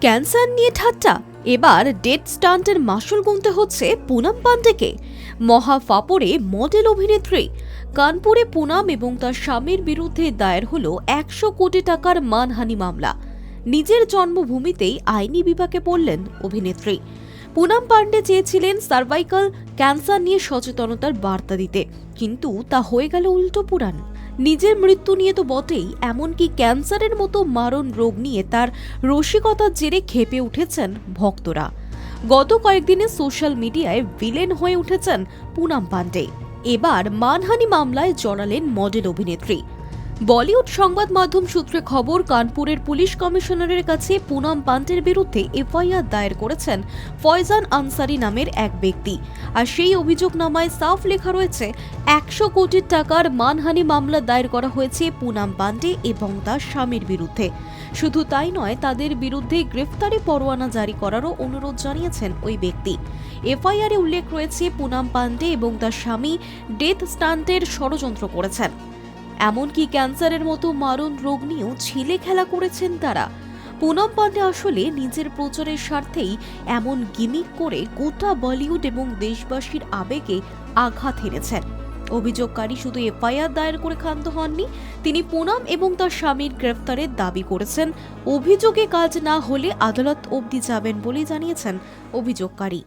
Cancer নিয়ে ঠাট্টা। এবার ডেট স্টান্টের মাসুল গুনতে হচ্ছে পুনাম পান্ডেকে। মহা ফাপড়ে মডেল অভিনেত্রী। কানপুরে পুনাম এবং তার স্বামীর বিরুদ্ধে দায়ের হল একশো কোটি টাকার মানহানি মামলা। নিজের জন্মভূমিতেই আইনি বিভাগে পড়লেন অভিনেত্রী। পুনাম পান্ডে চেয়েছিলেন সার্ভাইকাল ক্যান্সার নিয়ে সচেতনতার বার্তা দিতে। কিন্তু তা হয়ে গেল উল্টো পুরাণ। নিজের মৃত্যু নিয়ে তো বটেই, এমনকি ক্যান্সারের মতো মারণ রোগ নিয়ে তার রসিকতার জেরে খেপে উঠেছেন ভক্তরা। গত কয়েকদিনে সোশ্যাল মিডিয়ায় ভিলেন হয়ে উঠেছেন পুনাম পান্ডে এবার মানহানি মামলায় জড়ালেন মডেল অভিনেত্রী। বলিউড সংবাদ মাধ্যম সূত্রে খবর, কানপুরের পুলিশ কমিশনারের কাছে পুনাম পান্টের বিরুদ্ধে এফআইআর দায়ের করেছেন ফয়জান আনসারি নামের এক ব্যক্তি। আর সেই অভিযোগনামায় সাফ লেখা রয়েছে, একশো কোটি টাকার মানহানি মামলা দায়ের করা হয়েছে পুনাম পান্ডে এবং তার স্বামীর বিরুদ্ধে। শুধু তাই নয়, তাদের বিরুদ্ধে গ্রেফতারি পরোয়ানা জারি করারও অনুরোধ জানিয়েছেন ওই ব্যক্তি। এফআইআরে উল্লেখ রয়েছে, পুনাম পান্ডে এবং তার স্বামী ডেথ স্টান্টের ষড়যন্ত্র করেছেন। এমনকি ক্যান্সারের মতো মারণ রোগ নিয়েও ছেলে খেলা করেছেন তারা। পুনম পান্ডে আসলে নিজের প্রচারের স্বার্থেই এমন গিমিক করে গোটা বলিউড এবং দেশবাসীর আবেগে আঘাত হেনেছেন। অভিযোগকারী শুধু এফআইআর দায়ের করে ক্ষান্ত হননি, তিনি পুনম এবং তার স্বামীর গ্রেফতারের দাবি করেছেন। অভিযোগে কাজ না হলে আদালত অবধি যাবেন বলে জানিয়েছেন অভিযোগকারী।